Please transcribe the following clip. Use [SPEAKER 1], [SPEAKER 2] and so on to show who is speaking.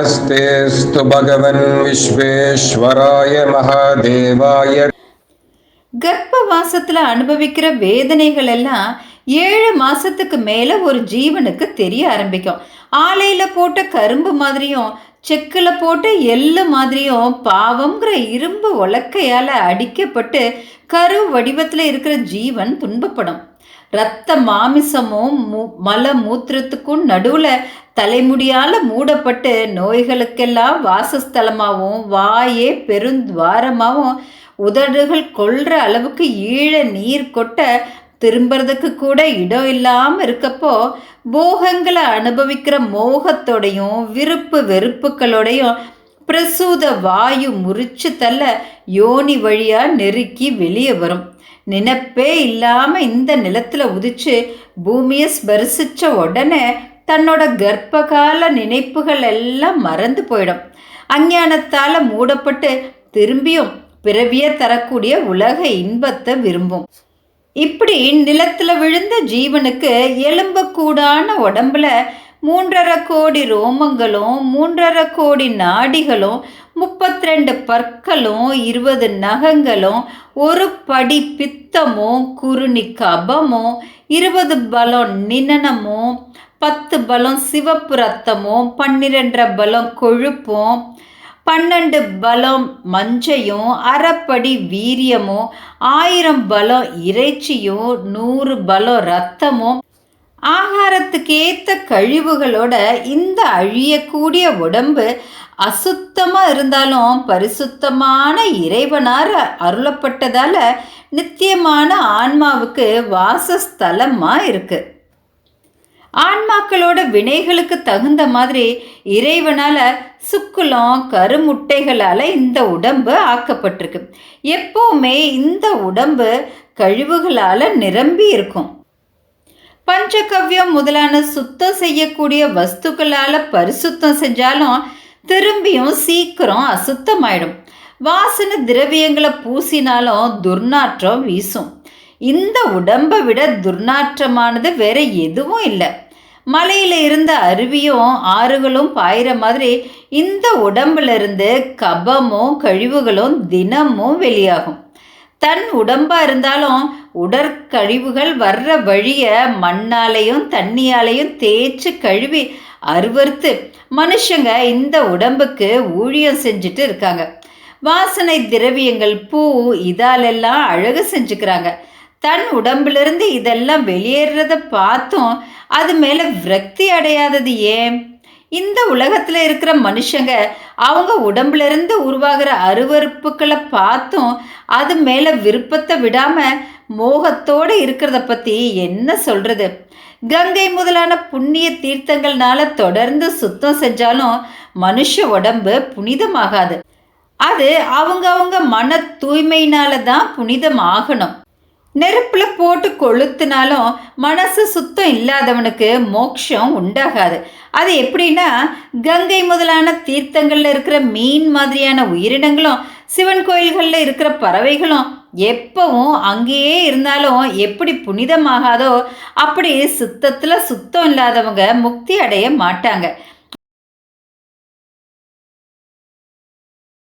[SPEAKER 1] नमस्तेऽस्तु भगवन् विश्वेश्वराय महादेवाय
[SPEAKER 2] கர்ப்பவாசத்துல அனுபவிக்கிற வேதனைகள் எல்லாம் ஏழு மாசத்துக்கு மேல ஒரு ஜீவனுக்கு தெரிய ஆரம்பிக்கும் ஆலையில போட்ட கரும்பு மாதிரியும் செக்கில் போட்ட எள்ளு மாதிரியும் பாவம்ங்கிற இரும்பு உலக்கையால அடிக்கப்பட்டு கரு வடிவத்தில் இருக்கிற ஜீவன் துன்பப்படும் ரத்த மாமிசமும் மூ மல மூத்திரத்துக்கும் நடுவில் தலைமுடியால் மூடப்பட்டு நோய்களுக்கெல்லாம் வாசஸ்தலமாகவும் வாயே பெருந்துவாரமாகவும் உதடுகள் கொள்ற அளவுக்கு ஈழ நீர் கொட்ட திரும்புறதுக்கு கூட இடம் இல்லாமல் இருக்கப்போ போகங்களை அனுபவிக்கிற மோகத்தோடையும் விருப்பு வெறுப்புகளோடையும் பிரசூத வாயு முறிச்சு தள்ள யோனி வழியா நெருக்கி வெளியே வரும். நினைப்பே இல்லாம இந்த நிலத்துல உதிச்சு பூமியை ஸ்பரிசிச்ச உடனே தன்னோட கர்ப்பகால நினைப்புகள் எல்லாம் மறந்து போயிடும். அஞ்ஞானத்தால மூடப்பட்டு திரும்பியும் பிறவிய தரக்கூடிய உலக இன்பத்தை விரும்பும். இப்படி நிலத்துல விழுந்த ஜீவனுக்கு எலும்பக்கூடான உடம்புல மூன்றரை கோடி ரோமங்களும் மூன்றரை கோடி நாடிகளும் முப்பத்திரெண்டு பற்களும் இருபது நகங்களும் ஒரு படி பித்தமும் குருணி கபமும் இருபது பலம் நினனமும் பத்து பலம் சிவப்பு ரத்தமும் பன்னிரெண்டரை பலம் கொழுப்பும் பன்னெண்டு பலம் மஞ்சையும் அரைப்படி வீரியமும் ஆயிரம் பலம் இறைச்சியும் நூறு பலம் ரத்தமும் ஆகாரத்துக்கு ஏற்ற கழிவுகளோட இந்த அழியக்கூடிய உடம்பு அசுத்தமாக இருந்தாலும் பரிசுத்தமான இறைவனார் அருளப்பட்டதால் நித்தியமான ஆன்மாவுக்கு வாசஸ்தலமாக இருக்குது ஆன்மாக்களோட வினைகளுக்கு தகுந்த மாதிரி இறைவனால் சுக்குலம் கருமுட்டைகளால் இந்த உடம்பு ஆக்கப்பட்டிருக்கு. எப்போவுமே இந்த உடம்பு கழிவுகளால் நிரம்பி இருக்கும். பஞ்சகவ்யம் முதலான சுத்தம் செய்யக்கூடிய வஸ்துக்களால் பரிசுத்தம் செஞ்சாலும் திரும்பியும் சீக்கிரம் அசுத்தமாயிடும். வாசன திரவியங்களை பூசினாலும் துர்நாற்றம் வீசும். இந்த உடம்பை விட துர்நாற்றமானது வேற எதுவும் இல்லை. மலையில் இருந்த அருவியும் ஆறுகளும் பாயிற மாதிரி இந்த உடம்புல இருந்து கபமும் கழிவுகளும் தினமும் வெளியாகும். தன் உடம்பா இருந்தாலும் உடற்கழிவுகள் வர்ற வழிய மண்ணாலையும் தண்ணியாலையும் தேய்ச்சி கழுவி அருவறுத்து மனுஷங்க இந்த உடம்புக்கு ஊழியம் செஞ்சுட்டு இருக்காங்க. வாசனை திரவியங்கள் பூ இதாலெல்லாம் அழகு செஞ்சுக்கிறாங்க. தன் உடம்பிலிருந்து இதெல்லாம் வெளியேறத பார்த்தும் அது மேலே விரக்தி அடையாதது ஏன்? இந்த உலகத்தில் இருக்கிற மனுஷங்க அவங்க உடம்புலேருந்து உருவாகிற அருவறுப்புகளை பார்த்தும் அது மேலே விருப்பத்தை விடாமல் மோகத்தோடு இருக்கிறத பற்றி என்ன சொல்கிறது கங்கை முதலான புண்ணிய தீர்த்தங்கள்னால தொடர்ந்து சுத்தம் செஞ்சாலும் மனுஷ உடம்பு புனிதமாகாது. அது அவங்கவுங்க மன தூய்மையினால தான் புனிதமாகணும். நெருப்பில் போட்டு கொளுத்துனாலும் மனசு சுத்தம் இல்லாதவனுக்கு மோட்சம் உண்டாகாது. அது எப்படின்னா கங்கை முதலான தீர்த்தங்களில் இருக்கிற மீன் மாதிரியான உயிரினங்களும் சிவன் கோயில்களில் இருக்கிற பறவைகளும் எப்பவும் அங்கேயே இருந்தாலும் எப்படி புனிதமாகாதோ அப்படி சுத்தத்தில் சுத்தம் இல்லாதவங்க முக்தி அடைய மாட்டாங்க.